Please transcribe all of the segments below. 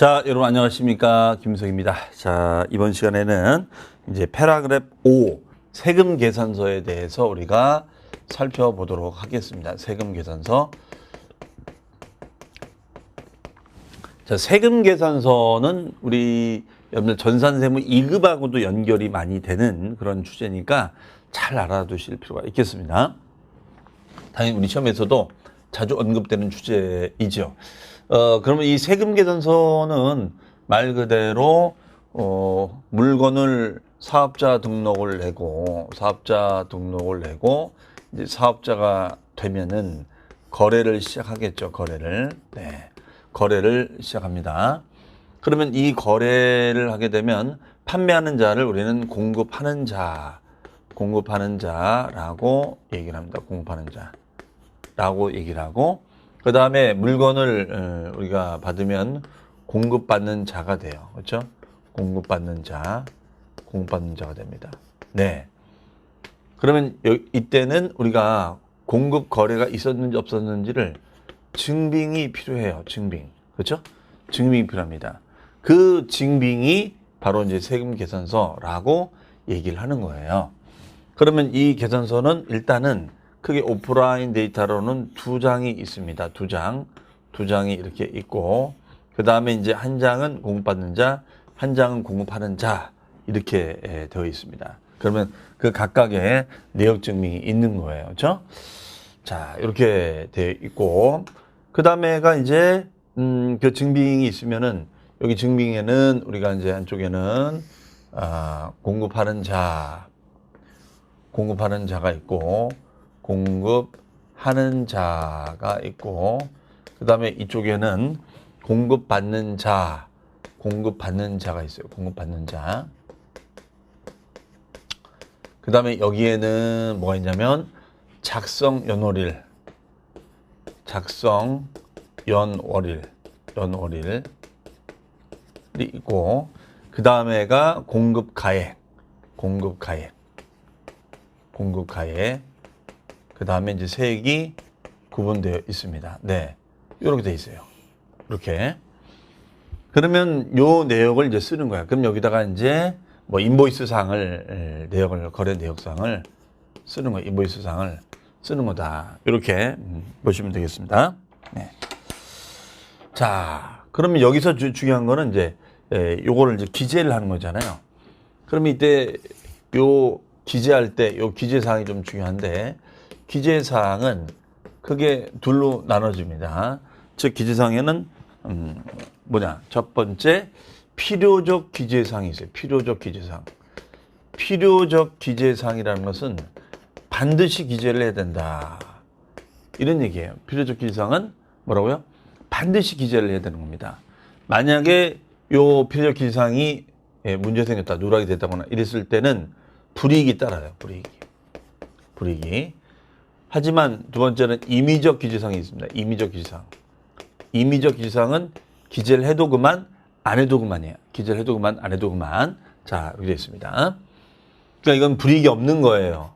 자, 여러분 안녕하십니까? 김석입니다. 자, 이번 시간에는 이제 패라그랩 5 세금 계산서에 대해서 우리가 살펴보도록 하겠습니다. 세금 계산서. 자, 세금 계산서는 우리 여러분들 전산세무 2급하고도 연결이 많이 되는 그런 주제니까 잘 알아두실 필요가 있겠습니다. 당연히 우리 시험에서도 자주 언급되는 주제이죠. 어, 그러면 이 세금 계산서는 말 그대로 어, 물건을 사업자 등록을 내고 사업자 등록을 내고 이제 사업자가 되면은 거래를 시작하겠죠. 거래를. 네. 거래를 시작합니다. 그러면 이 거래를 하게 되면 판매하는 자를 우리는 공급하는 자, 공급하는 자라고 얘기를 합니다. 공급하는 자. 라고 얘기를 하고 그 다음에 물건을 어, 우리가 받으면 공급받는 자가 돼요. 그렇죠? 공급받는 자, 공급받는 자가 됩니다. 네. 그러면 여- 이때는 우리가 공급 거래가 있었는지 없었는지를 증빙이 필요해요. 증빙. 그렇죠? 증빙이 필요합니다. 그 증빙이 바로 이제 세금 계산서라고 얘기를 하는 거예요. 그러면 이 계산서는 일단은 크게 오프라인 데이터로는 두 장이 있습니다. 두 장. 두 장이 이렇게 있고, 그 다음에 이제 한 장은 공급받는 자, 한 장은 공급하는 자, 이렇게 예, 되어 있습니다. 그러면 그 각각의 내역 증명이 있는 거예요. 그죠? 자, 이렇게 되어 있고, 그 다음에가 이제, 음, 그 증빙이 있으면은, 여기 증빙에는 우리가 이제 한쪽에는, 아, 공급하는 자, 공급하는 자가 있고 공급하는 자가 있고 그 다음에 이쪽에는 공급받는 자 공급받는 자가 있어요. 공급받는 자 그 다음에 여기에는 뭐가 있냐면 작성 연월일. 작성 연월일 연월일이 있고 그 다음에가 공급 가액 공급 가액 공급 가액 그 다음에 이제 세액이 구분되어 있습니다. 네. 이렇게 돼 있어요. 이렇게. 그러면 요 내역을 이제 쓰는 거야. 그럼 여기다가 이제 뭐 인보이스 상을, 에, 내역을, 거래 내역상을 쓰는 거야. 인보이스 상을 쓰는 거다. 이렇게 음, 보시면 되겠습니다. 네. 자, 그러면 여기서 주, 중요한 거는 이제, 에, 요거를 이제 기재를 하는 거잖아요. 그러면 이때 요 기재할 때 요 기재 사항이 좀 중요한데 기재 사항은 크게 둘로 나눠집니다. 즉 기재 사항에는 음, 뭐냐 첫 번째 필요적 기재 사항이 있어요. 필요적 기재 사항. 필요적 기재 사항이라는 것은 반드시 기재를 해야 된다. 이런 얘기예요. 필요적 기재 사항은 뭐라고요? 반드시 기재를 해야 되는 겁니다. 만약에 요 필요적 기재 사항이 예, 문제 생겼다, 누락이 됐다거나 이랬을 때는 불이익이 따라요. 불이익이. 불이익이. 하지만 두 번째는 임의적 기재상이 있습니다. 임의적 기재상. 임의적 기재상은 기재를 해도 그만, 안 해도 그만이에요. 기재를 해도 그만, 안 해도 그만. 자, 이렇게 있습니다. 그러니까 이건 불이익이 없는 거예요.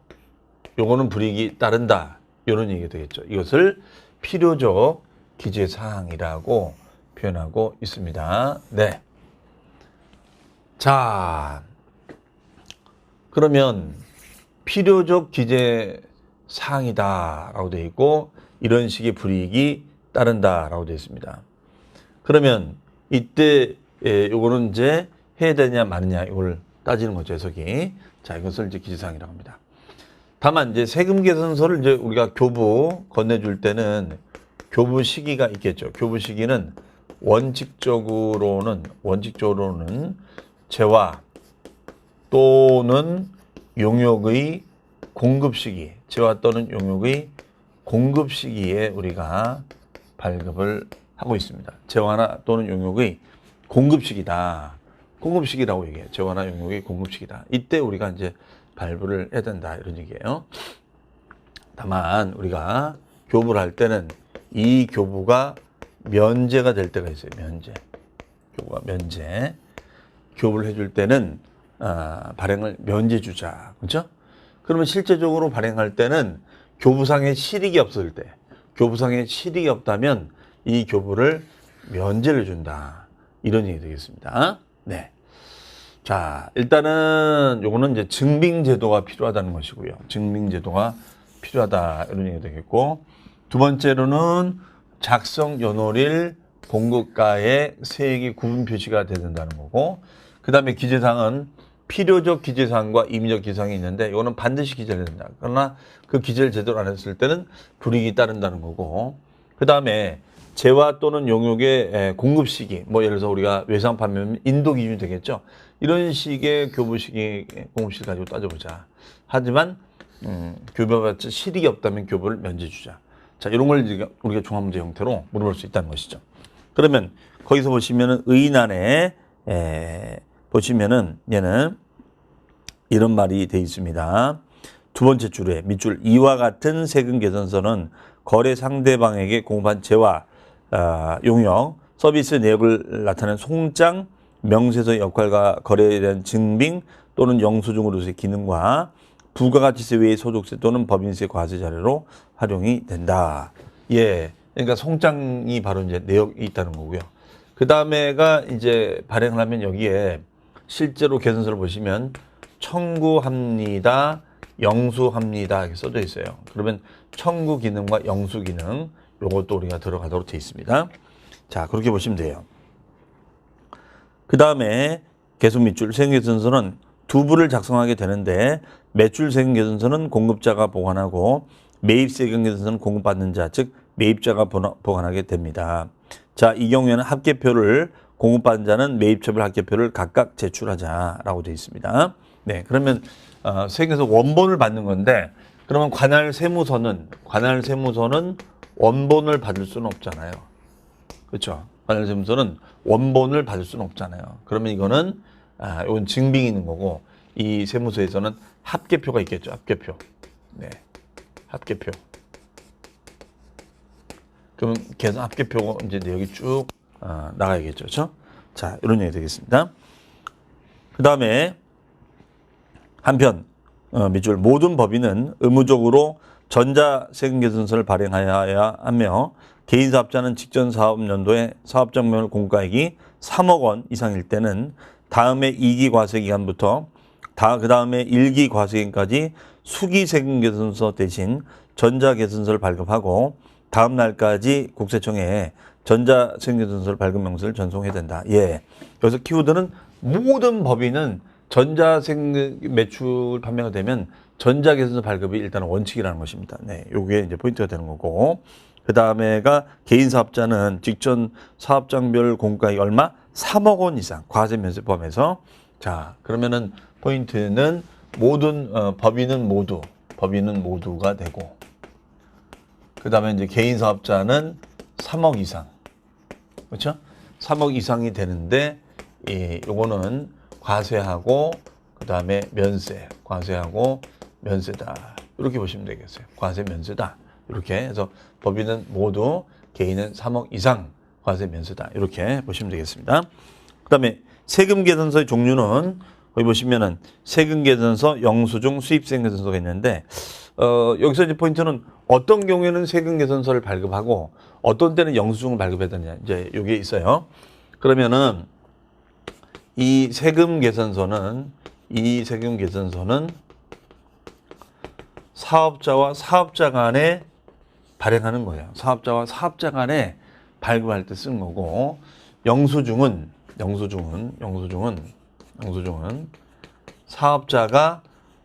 요거는 불이익이 따른다. 이런 얘기가 되겠죠. 이것을 필요적 기재사항이라고 표현하고 있습니다. 네. 자, 그러면 필요적 기재 사항이다 라고 되어 있고 이런 식의 불이익이 따른다 라고 되어 있습니다. 그러면 이때 예, 요거는 이제 해야 되냐 마느냐 이걸 따지는 거죠 해석이. 자 이것을 이제 기재사항이라고 합니다. 다만 이제 세금 계산서를 이제 우리가 교부 건네줄 때는 교부 시기가 있겠죠. 교부 시기는 원칙적으로는 원칙적으로는 재화 또는 용역의 공급 시기, 재화 또는 용역의 공급 시기에 우리가 발급을 하고 있습니다. 재화나 또는 용역의 공급 시기다. 공급 시기라고 얘기해요. 재화나 용역의 공급 시기다. 이때 우리가 이제 발부를 해야 된다. 이런 얘기예요. 다만 우리가 교부를 할 때는 이 교부가 면제가 될 때가 있어요. 면제. 교부가 면제. 교부를 해줄 때는 아, 발행을 면제 주자. 그렇죠? 그러면 실제적으로 발행할 때는 교부상에 실익이 없을 때, 교부상에 실익이 없다면 이 교부를 면제를 준다. 이런 얘기 되겠습니다. 네. 자, 일단은 요거는 이제 증빙제도가 필요하다는 것이고요. 증빙제도가 필요하다 이런 얘기 되겠고 두 번째로는 작성 연월일 공급가의 세액이 구분 표시가 된다는 거고 그 다음에 기재사항은 필요적 기재사항과 임의적 기재사항이 있는데 이거는 반드시 기재를 된다. 그러나 그 기재를 제대로 안 했을 때는 불이익이 따른다는 거고 그 다음에 재화 또는 용역의 에, 공급 시기 뭐 예를 들어서 우리가 외상 판매면 인도 기준이 되겠죠. 이런 식의 교부 시기 공급 시기 가지고 따져보자. 하지만 음, 교부받지 실익이 없다면 교부를 면제 주자. 자 이런 걸 우리가 중화문제 형태로 물어볼 수 있다는 것이죠. 그러면 거기서 보시면은 의난에 에, 보시면은 얘는 이런 말이 돼 있습니다. 두 번째 줄에 밑줄 이와 같은 세금 개선서는 거래 상대방에게 공급한 재화, 아, 용역, 서비스 내역을 나타내는 송장, 명세서의 역할과 거래에 대한 증빙 또는 영수증으로서의 기능과 부가가치세 외의 소득세 또는 법인세 과세 자료로 활용이 된다. 예. 그러니까 송장이 바로 이제 내역이 있다는 거고요. 그 다음에가 이제 발행을 하면 여기에 실제로 개선서를 보시면 청구합니다, 영수합니다 이렇게 써져 있어요. 그러면 청구 기능과 영수 기능 요것도 우리가 들어가도록 되어 있습니다. 자 그렇게 보시면 돼요. 그 다음에 계속 밑줄 세금계산서는 두 부를 작성하게 되는데 매출 세금계산서는 공급자가 보관하고 매입 세금계산서는 공급받는 자, 즉 매입자가 보관하게 됩니다. 자, 이 경우에는 합계표를 공급받은 자는 매입처별 합계표를 각각 제출하자라고 되어 있습니다. 네, 그러면 어, 세금에서 원본을 받는 건데 그러면 관할 세무서는 관할 세무서는 원본을 받을 수는 없잖아요. 그렇죠. 관할 세무서는 원본을 받을 수는 없잖아요. 그러면 이거는 아, 이건 증빙이 있는 거고 이 세무서에서는 합계표가 있겠죠. 합계표. 네. 합계표. 그러면 계산 합계표 이제 내역이 쭉 어, 나가야겠죠. 그렇죠? 자, 이런 얘기 되겠습니다. 그 다음에 한편 어, 밑줄 모든 법인은 의무적으로 전자세금계산서를 발행하여야 하며 개인 사업자는 직전 사업 연도에 사업장별 공가액이 3억 원 이상일 때는 다음에 2기 과세 기간부터 다 그 다음에 1기 과세 기간까지 수기 세금계산서 대신 전자계산서를 발급하고 다음 날까지 국세청에 전자세금계산서를 발급 명세를 전송해야 된다. 예. 여기서 키워드는 모든 법인은 전자생 매출 판매가 되면 전자계산서 발급이 일단 원칙이라는 것입니다. 네, 요게 이제 포인트가 되는 거고. 그 다음에가 개인 사업자는 직전 사업장별 공가액 얼마? 3억 원 이상 과세 면세 포함해서 자 그러면은 포인트는 모든 어, 법인은 모두 법인은 모두가 되고 그 다음에 이제 개인 사업자는 3억 이상 그렇죠? 3억 이상이 되는데 이 요거는 과세하고 그 다음에 면세 과세하고 면세다 이렇게 보시면 되겠어요. 과세 면세다 이렇게 해서 법인은 모두 개인은 3억 이상 과세 면세다 이렇게 보시면 되겠습니다. 그 다음에 세금 계산서의 종류는 여기 보시면은 세금 계산서, 영수증, 수입세 계산서가 있는데 어, 여기서 이제 포인트는 어떤 경우에는 세금 계산서를 발급하고 어떤 때는 영수증을 발급해야 되냐 이제 이게 있어요. 그러면은 이 세금 계산서는 이 세금 계산서는 사업자와 사업자 간에 발행하는 거예요. 사업자와 사업자 간에 발급할 때 쓰는 거고 영수증은 영수증은 영수증은 영수증은 사업자가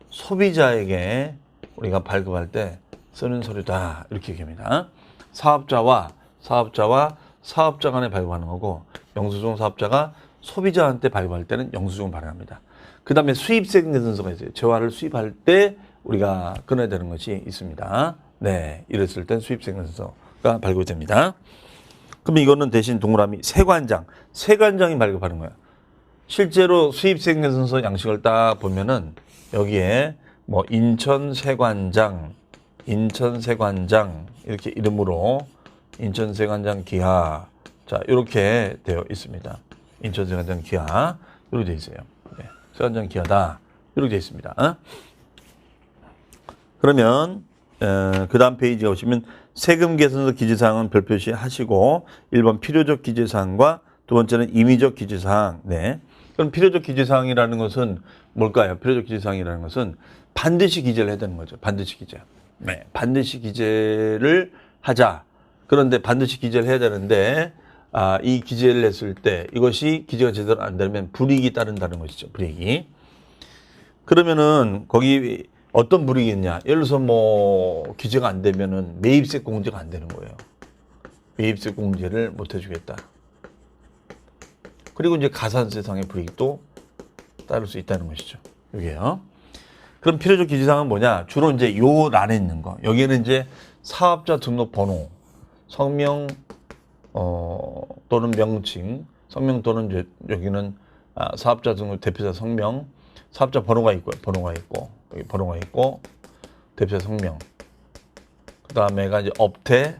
소비자에게 우리가 발급할 때 쓰는 서류다 이렇게 얘기합니다. 사업자와 사업자와 사업자 간에 발급하는 거고 영수증 사업자가 소비자한테 발급할 때는 영수증을 발행합니다. 그 다음에 수입세금 계산서가 있어요. 재화를 수입할 때 우리가 끊어야 되는 것이 있습니다. 네, 이랬을 땐 수입세금 계산서가 발급이 됩니다. 그럼 이거는 대신 동그라미 세관장, 세관장이 발급하는 거야. 실제로 수입세금 계산서 양식을 딱 보면은 여기에 뭐 인천 세관장, 인천 세관장 이렇게 이름으로 인천 세관장 기하 자 이렇게 되어 있습니다. 인천 세관장 기하 이렇게 되어 있어요. 네, 세관장 기하다 이렇게 되어 있습니다. 어? 그러면 어, 그 다음 페이지에 오시면 세금 계산서 기재사항은 별표시 하시고 1번 필요적 기재사항과 두 번째는 임의적 기재사항. 네. 그럼 필요적 기재사항이라는 것은 뭘까요? 필요적 기재사항이라는 것은 반드시 기재를 해야 되는 거죠. 반드시 기재. 네. 반드시 기재를 하자. 그런데 반드시 기재를 해야 되는데 아, 이 기재를 했을 때 이것이 기재가 제대로 안 되면 불이익이 따른다는 것이죠. 불이익이. 그러면은 거기 어떤 불이익이 있냐? 예를 들어서 뭐 기재가 안 되면은 매입세 공제가 안 되는 거예요. 매입세 공제를 못 해주겠다. 그리고 이제 가산세상의 불이익도 따를 수 있다는 것이죠. 여기요. 그럼 필요적 기재사항은 뭐냐? 주로 이제 요 란에 있는 거. 여기에는 이제 사업자 등록 번호, 성명, 어, 또는 명칭, 성명 또는 이제 여기는 아, 사업자 등록 대표자 성명, 사업자 번호가 있고, 번호가 있고, 여기 번호가 있고, 대표자 성명. 그 다음에가 이제 업태,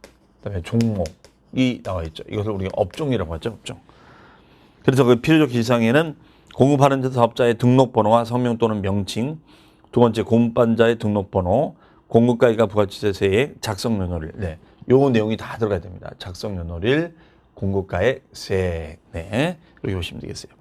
그 다음에 종목이 나와 있죠. 이것을 우리가 업종이라고 하죠, 업종. 그래서 그 필요적 기상에는 공급하는 사업자의 등록번호와 성명 또는 명칭, 두 번째 공급반자의 등록번호, 공급가액과 부가치세세의 작성 연호일, 네, 요 내용이 다 들어가야 됩니다. 작성 연호일, 공급가액, 세, 네, 이렇게 보시면 되겠어요.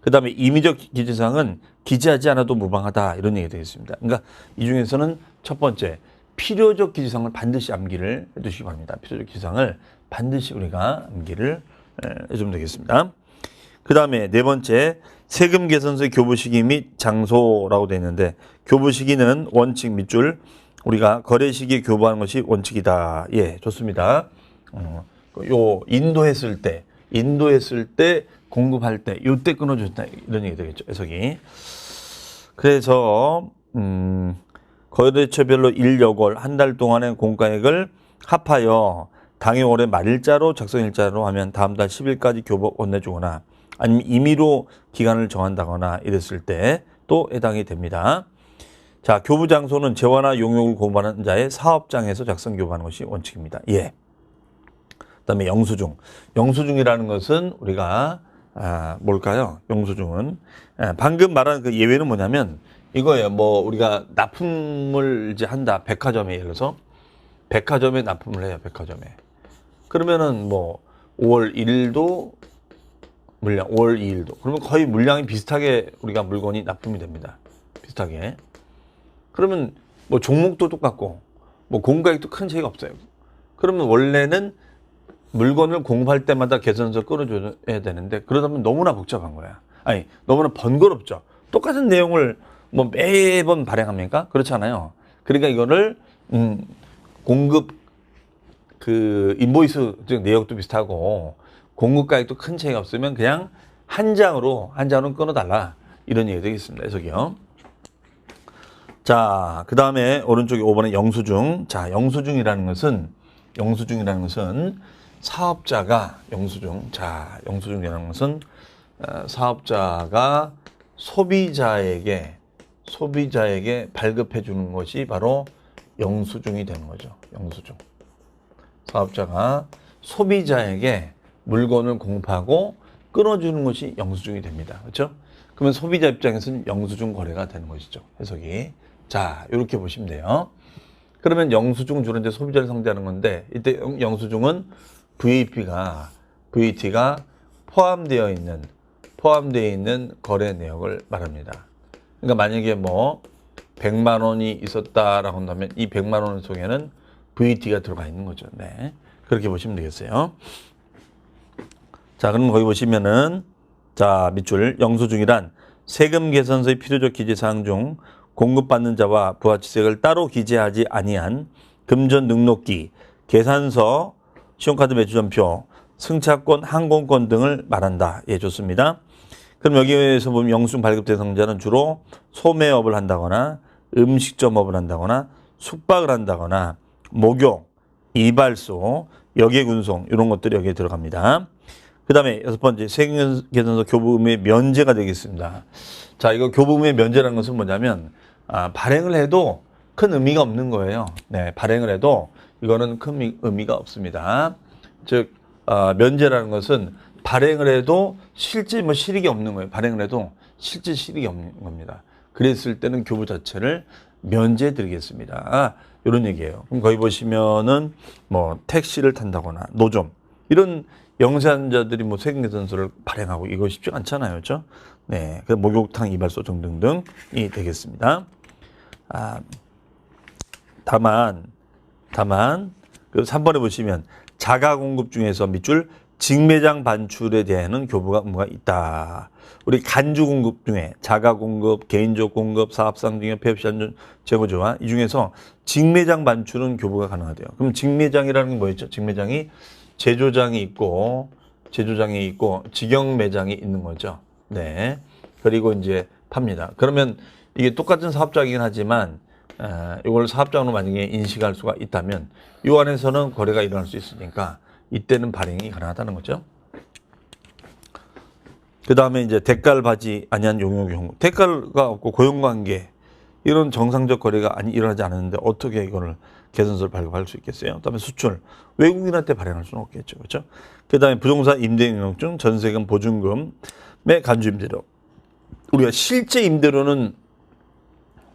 그 다음에 임의적 기재사항은 기재하지 않아도 무방하다 이런 얘기가 되겠습니다. 그러니까 이 중에서는 첫 번째 필요적 기재사항을 반드시 암기를 해두시기 바랍니다. 필요적 기재사항을 반드시 우리가 암기를 에, 해주면 되겠습니다. 그 다음에 네 번째 세금 계산서의 교부 시기 및 장소라고 되어 있는데 교부 시기는 원칙 밑줄 우리가 거래 시기에 교부하는 것이 원칙이다. 예, 좋습니다. 어, 요 인도했을 때 인도했을 때 공급할 때 요때 끊어줬다 이런 얘기 되겠죠. 해석이. 그래서 음, 거래처별로 일여월 한 달 동안의 공가액을 합하여 당해 월의 말일자로 작성일자로 하면 다음 달 10일까지 교부 건네주거나 아니면 임의로 기간을 정한다거나 이랬을 때 또 해당이 됩니다. 자, 교부 장소는 재화나 용역을 공부하는 자의 사업장에서 작성 교부하는 것이 원칙입니다. 예. 그다음에 영수증. 영수증이라는 것은 우리가 아, 뭘까요? 영수증은 예, 방금 말한 그 예외는 뭐냐면 이거예요. 뭐 우리가 납품을 이제 한다. 백화점에 예를 들어서 백화점에 납품을 해요. 백화점에. 그러면은 뭐 5월 1일도 물량, 5월 2일도. 그러면 거의 물량이 비슷하게 우리가 물건이 납품이 됩니다. 비슷하게. 그러면 뭐 종목도 똑같고 뭐 공가액도 큰 차이가 없어요. 그러면 원래는 물건을 공급할 때마다 계산서 끌어줘야 되는데 그러다 보면 너무나 복잡한 거야. 아니 너무나 번거롭죠. 똑같은 내용을 뭐 매번 발행합니까? 그렇잖아요. 그러니까 이거를 음, 공급 그 인보이스 즉 내역도 비슷하고 공급가액도 큰 차이가 없으면 그냥 한 장으로 한 장으로 끊어달라 이런 얘기 되겠습니다. 해석이요. 자, 그 다음에 오른쪽에 5번에 영수증. 자, 영수증이라는 것은, 영수증이라는 것은 사업자가, 영수증. 자, 영수증이라는 것은 어, 사업자가 소비자에게, 소비자에게 발급해 주는 것이 바로 영수증이 되는 거죠. 영수증. 사업자가 소비자에게 물건을 공급하고 끊어주는 것이 영수증이 됩니다. 그렇죠? 그러면 소비자 입장에서는 영수증 거래가 되는 것이죠. 해석이. 자, 이렇게 보시면 돼요. 그러면 영수증은 주로 이제 소비자를 상대하는 건데 이때 영수증은 VAP가 VAT가 포함되어 있는 포함되어 있는 거래 내역을 말합니다. 그러니까 만약에 뭐 100만 원이 있었다라고 한다면 이 100만 원 속에는 VAT가 들어가 있는 거죠. 네. 그렇게 보시면 되겠어요. 자, 그럼 거기 보시면은 자, 밑줄 영수증이란 세금 계산서의 필요적 기재 사항 중 공급받는 자와 부가치세를 따로 기재하지 아니한 금전 등록기, 계산서, 신용카드 매출전표, 승차권, 항공권 등을 말한다. 예, 좋습니다. 그럼 여기에서 보면 영수증 발급 대상자는 주로 소매업을 한다거나 음식점업을 한다거나 숙박을 한다거나 목욕, 이발소, 역외군송 이런 것들이 여기에 들어갑니다. 그 다음에 여섯 번째 세금계산서 교부금의 면제가 되겠습니다. 자, 이거 교부금의 면제라는 것은 뭐냐면 아, 발행을 해도 큰 의미가 없는 거예요. 네, 발행을 해도 이거는 큰 의미가 없습니다. 즉 어, 면제라는 것은 발행을 해도 실제 뭐 실익이 없는 거예요. 발행을 해도 실제 실익이 없는 겁니다. 그랬을 때는 교부 자체를 면제해 드리겠습니다. 아, 이런 얘기예요. 그럼 거기 보시면은 뭐 택시를 탄다거나 노점, 이런 영세한자들이 뭐 세금계산서를 발행하고 이거 쉽지 않잖아요. 그렇죠? 네. 그 목욕탕 이발소 등등등이 되겠습니다. 아, 다만 다만 그 3번에 보시면 자가 공급 중에서 밑줄 직매장 반출에 대한 교부가 의무가 있다. 우리 간주 공급 중에 자가 공급, 개인적 공급, 사업상 중에 폐업 시한 재고조와 이 중에서 직매장 반출은 교부가 가능하대요. 그럼 직매장이라는 게 뭐였죠? 직매장이 제조장이 있고 제조장이 있고 직영 매장이 있는 거죠. 네. 그리고 이제 팝니다. 그러면 이게 똑같은 사업장이긴 하지만 어, 이걸 사업장으로 만약에 인식할 수가 있다면 이 안에서는 거래가 일어날 수 있으니까 이때는 발행이 가능하다는 거죠. 그 다음에 이제 대가를 받지 아니한 용역 경우 대가가 없고 고용관계 이런 정상적 거래가 아니 일어나지 않았는데 어떻게 이거를 개선서를 발급할 수 있겠어요? 그다음에 수출 외국인한테 발행할 수는 없겠죠, 그렇죠? 그다음에 부동산 임대인용증, 전세금, 보증금의 간주 임대료 우리가 실제 임대료는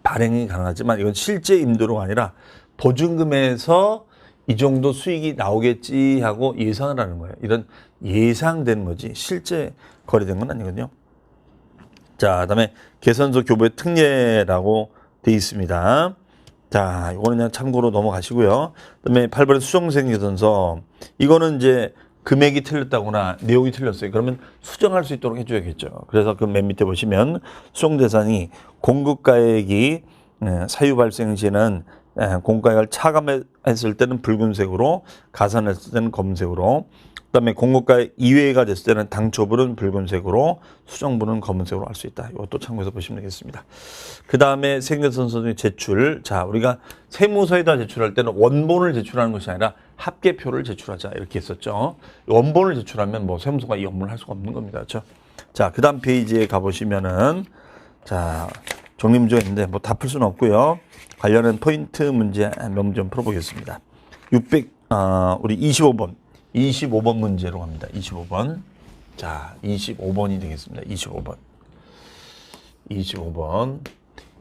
발행이 가능하지만 이건 실제 임대료가 아니라 보증금에서 이 정도 수익이 나오겠지 하고 예상을 하는 거예요. 이런 예상된 거지 실제 거래된 건 아니거든요. 자, 그다음에 개선서 교부의 특례라고 돼 있습니다. 자, 이거는 그냥 참고로 넘어가시고요. 그다음에 8번의 수정생 개선서 이거는 이제 금액이 틀렸다거나 내용이 틀렸어요. 그러면 수정할 수 있도록 해줘야겠죠. 그래서 그 맨 밑에 보시면 수정 대상이 공급가액이 예, 사유 발생 시에는 예, 공가액을 차감했을 때는 붉은색으로 가산했을 때는 검은색으로 그다음에 공급가액 이외가 됐을 때는 당초분은 붉은색으로 수정분은 검은색으로 할 수 있다. 이것도 참고해서 보시면 되겠습니다. 그 다음에 생계선서의 제출. 자, 우리가 세무서에다 제출할 때는 원본을 제출하는 것이 아니라 합계표를 제출하자 이렇게 했었죠. 원본을 제출하면 뭐 세무서가 이 업무를 할 수가 없는 겁니다. 그렇죠? 자, 그 다음 페이지에 가 보시면은 자, 정리 문제가 있는데 뭐 다 풀 수는 없고요. 관련한 포인트 문제 몇좀 풀어보겠습니다. 600, 아, 우리 25번. 25번 문제로 갑니다. 25번. 자, 25번이 되겠습니다. 25번. 25번.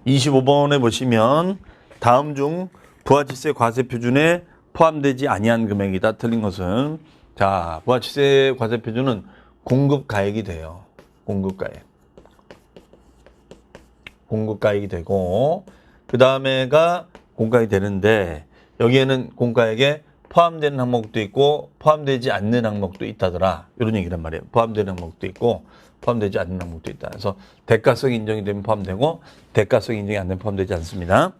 25번에 보시면 다음 중 부가치세 과세 표준에 포함되지 아니한 금액이다. 틀린 것은 자, 부가치세 과세 표준은 공급 가액이 돼요. 공급 가액. 공급 가액이 되고 그 다음에가 공가액이 되는데 여기에는 공가액에 포함되는 항목도 있고 포함되지 않는 항목도 있다더라 이런 얘기란 말이에요. 포함되는 항목도 있고 포함되지 않는 항목도 있다. 그래서 대가성 인정이 되면 포함되고 대가성 인정이 안 되면 포함되지 않습니다.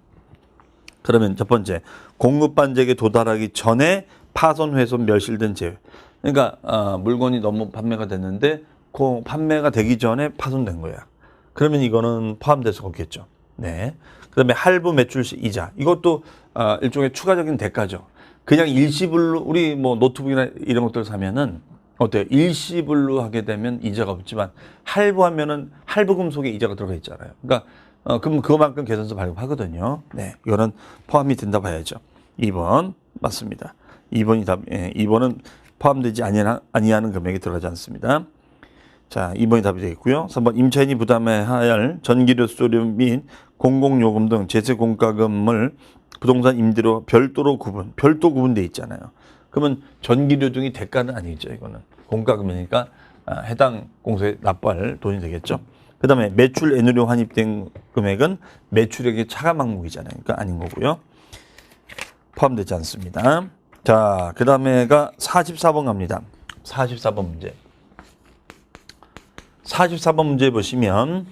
그러면 첫 번째 공급 반잭에 도달하기 전에 파손, 훼손, 멸실된 제외. 그러니까 어, 물건이 너무 판매가 됐는데 그 판매가 되기 전에 파손된 거야. 그러면 이거는 포함될 수가 없겠죠. 네. 그다음에 할부 매출 시 이자. 이것도 어, 일종의 추가적인 대가죠. 그냥 일시불로 우리 뭐 노트북이나 이런 것들 사면은 어때요? 일시불로 하게 되면 이자가 없지만 할부하면은 할부 금 속에 이자가 들어가 있잖아요. 그러니까 어, 그럼 그만큼 계산서 발급하거든요. 네. 이거는 포함이 된다 봐야죠. 2번 맞습니다. 2번이 답, 예, 2번은 포함되지 아니하, 아니하는 금액이 들어가지 않습니다. 자, 2번이 답이 되겠고요. 3번 임차인이 부담해야 할 전기료 수수료 및 공공요금 등 제세 공과금을 부동산 임대료 별도로 구분, 별도 구분돼 있잖아요. 그러면 전기료 등이 대가는 아니죠. 이거는 공과금이니까 아, 해당 공소에 납부할 돈이 되겠죠. 그 다음에 매출 애누료 환입된 금액은 매출액의 차감 항목이잖아요. 그러니까 아닌 거고요. 포함되지 않습니다. 자, 그 다음에가 44번 갑니다. 44번 문제. 44번 문제 보시면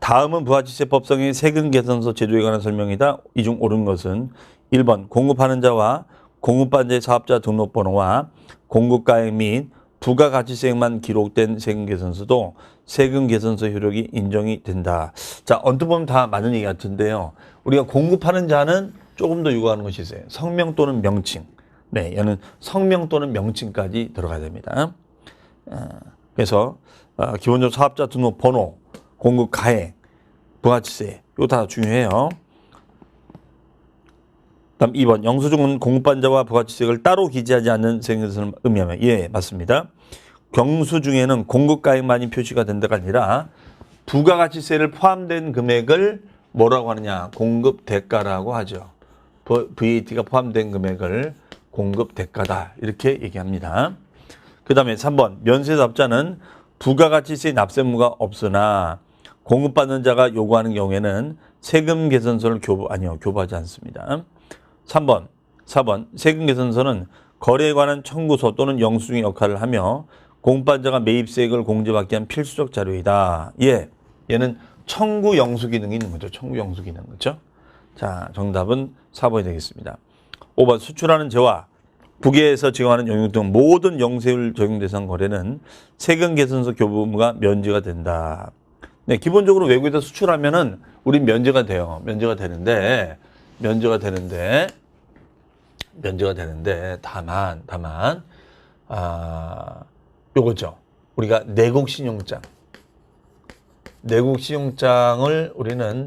다음은 부가치세법상의 세금 계산서 제도에 관한 설명이다. 이 중 옳은 것은 1번 공급하는 자와 공급반제 사업자 등록번호와 공급가액 및 부가가치세액만 기록된 세금 계산서도 세금 계산서 효력이 인정이 된다. 자, 언뜻 보면 다 맞는 얘기 같은데요. 우리가 공급하는 자는 조금 더 요구하는 것이 있어요. 성명 또는 명칭. 네, 얘는 성명 또는 명칭까지 들어가야 됩니다. 어, 그래서 어, 기본적으로 사업자 등록 번호, 공급 가액, 부가치세 이거 다 중요해요. 다음 2번 영수증은 공급반자와 부가치세를 따로 기재하지 않는 세금을 의미하면 예 맞습니다. 경수중에는 공급가액만이 표시가 된다가 아니라 부가가치세를 포함된 금액을 뭐라고 하느냐 공급 대가라고 하죠. VAT가 포함된 금액을 공급 대가다 이렇게 얘기합니다. 그 다음에 3번 면세납자는 부가가치세 납세무가 없으나 공급받는 자가 요구하는 경우에는 세금 개선서를 교부 아니요 교부하지 않습니다. 3번 4번 세금 개선서는 거래에 관한 청구서 또는 영수증의 역할을 하며 공급받는 자가 매입세액을 공제받기 위한 필수적 자료이다. 예, 얘는 청구 영수 기능이 있는 거죠. 청구 영수 기능 그렇죠? 자 정답은 4번이 되겠습니다. 5번 수출하는 재와 국외에서 지원하는 영역 등 모든 영세율 적용 대상 거래는 세금 개선서 교부가 면제가 된다. 네, 기본적으로 외국에서 수출하면은 우린 면제가 돼요. 면제가 되는데 면제가 되는데 면제가 되는데 다만 다만 아 요거죠. 우리가 내국 신용장 내국 신용장을 우리는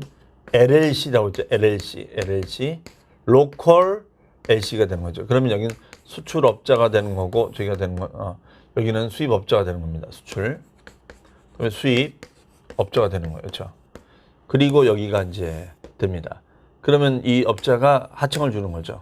LLC라고 했죠. LLC, LLC, 로컬 LC가 되는 거죠. 그러면 여기는 수출업자가 되는 거고 저기가 되는 거, 어, 여기는 수입업자가 되는 겁니다. 수출, 그다음에 수입업자가 되는 거예요, 그렇죠? 그리고 여기가 이제 됩니다. 그러면 이 업자가 하청을 주는 거죠.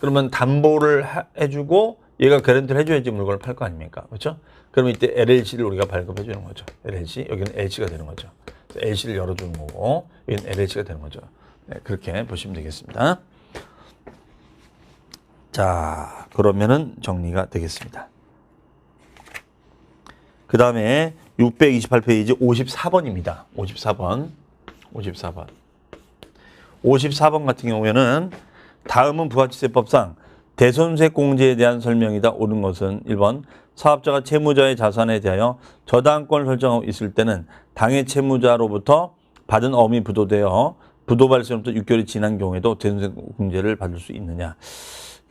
그러면 담보를 하- 해주고 얘가 개런티를 해줘야지 물건을 팔 거 아닙니까? 그렇죠? 그러면 이때 LLC를 우리가 발급해 주는 거죠. LLC 여기는 LC가 되는 거죠. LC를 열어주는 거고 여기는 LLC가 되는 거죠. 네, 그렇게 보시면 되겠습니다. 자, 그러면은 정리가 되겠습니다. 그 다음에 628페이지 54번입니다. 54번. 54번. 54번 같은 경우에는 다음은 부가치세법상 대손세 공제에 대한 설명이다. 옳은 것은 1번 사업자가 채무자의 자산에 대하여 저당권을 설정하고 있을 때는 당해 채무자로부터 받은 어음이 부도되어 부도 발생부터 6개월이 지난 경우에도 대손세 공제를 받을 수 있느냐.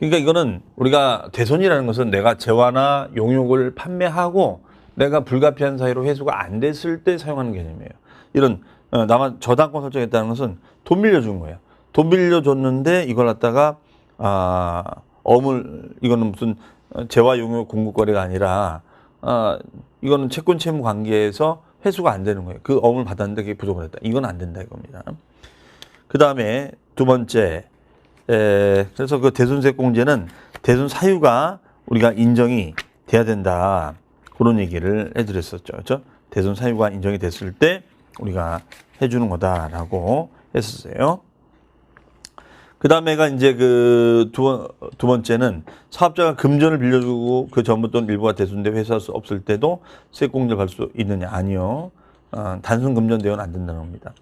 그러니까 이거는 우리가 대손이라는 것은 내가 재화나 용역을 판매하고 내가 불가피한 사유로 회수가 안 됐을 때 사용하는 개념이에요. 이런 어, 나만 저당권 설정했다는 것은 돈 빌려준 거예요. 돈 빌려줬는데 이걸 갖다가 아 어물 이거는 무슨 어, 재화 용역 공급 거래가 아니라 아 이거는 채권 채무 관계에서 회수가 안 되는 거예요. 그 어물 받았는데 그게 부족을 했다. 이건 안 된다 이겁니다. 그 다음에 두 번째 에, 그래서 그 대손세 공제는 대손 사유가 우리가 인정이 돼야 된다. 그런 얘기를 해드렸었죠. 그렇죠? 대손 사유가 인정이 됐을 때 우리가 해주는 거다라고 했었어요. 그 다음에가 이제 그 두 두 번째는 사업자가 금전을 빌려주고 그 전부 또는 일부가 대손돼 회수할 수 없을 때도 세공제를 받을 수 있느냐? 아니요. 어, 단순 금전 대여는 안 된다는 겁니다.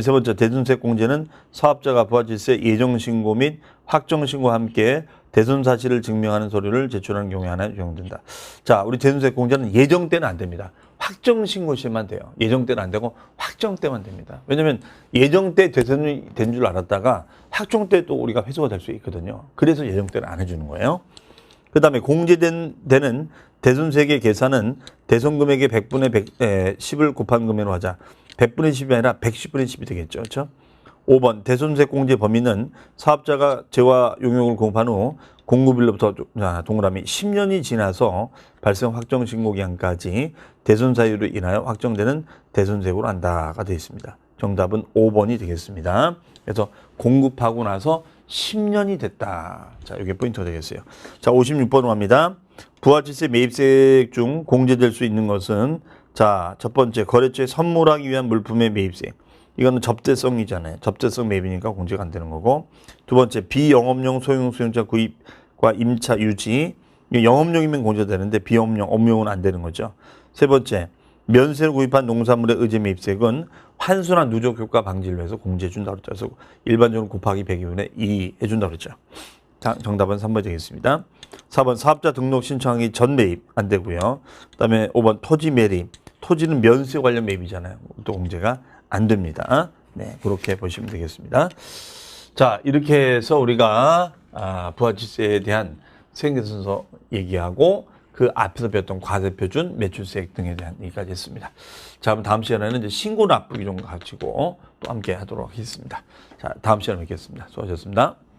세 번째 대손세 공제는 사업자가 부가질세 예정 신고 및 확정 신고와 함께 대손 사실을 증명하는 서류를 제출하는 경우에 하나 적용된다. 자, 우리 대손세 공제는 예정 때는 안 됩니다. 확정 신고 시만 돼요. 예정 때는 안 되고 확정 때만 됩니다. 왜냐하면 예정 때 대손이 된 줄 알았다가 확정 때 또 우리가 회수가 될 수 있거든요. 그래서 예정 때는 안 해주는 거예요. 그 다음에 공제된 되는 대손세계 계산은 대손 금액의 100분의 100, 에, 10을 곱한 금액으로 하자. 100분의 10이 아니라 110분의 10이 되겠죠. 그렇죠? 5번 대손세 공제 범위는 사업자가 재화 용역을 공급한 후 공급일로부터 자, 동그라미 10년이 지나서 발생 확정 신고 기한까지 대손 사유로 인하여 확정되는 대손세고로 한다가 되어 있습니다. 정답은 5번이 되겠습니다. 그래서 공급하고 나서 10년이 됐다. 자, 이게 포인트가 되겠어요. 자, 56번으로 갑니다. 부가치세 매입세액 중 공제될 수 있는 것은 자, 첫 번째 거래처에 선물하기 위한 물품의 매입세. 이거는 접대성이잖아요. 접대성 매입이니까 공제가 안 되는 거고. 두 번째 비영업용 소형 수용차 구입과 임차 유지. 영업용이면 공제되는데 비영업용, 업용은 안 되는 거죠. 세 번째 면세로 구입한 농산물의 의제 매입세액은 환수나 누적 효과 방지를 위해서 공제해 준다고 그랬죠. 그래서 일반적으로 곱하기 100이분의 2 해준다고 그랬죠. 자, 정답은 3번 되겠습니다. 4번 사업자 등록 신청하기 전 매입 안 되고요. 그다음에 5번 토지 매입. 토지는 면세 관련 매입이잖아요. 또 공제가 안 됩니다. 네, 그렇게 보시면 되겠습니다. 자, 이렇게 해서 우리가 아, 부가지세에 대한 세액 순서 얘기하고 그 앞에서 배웠던 과세표준, 매출세액 등에 대한 얘기까지 했습니다. 자, 그럼 다음 시간에는 이제 신고 납부기 좀 가지고 또 함께 하도록 하겠습니다. 자, 다음 시간에 뵙겠습니다. 수고하셨습니다.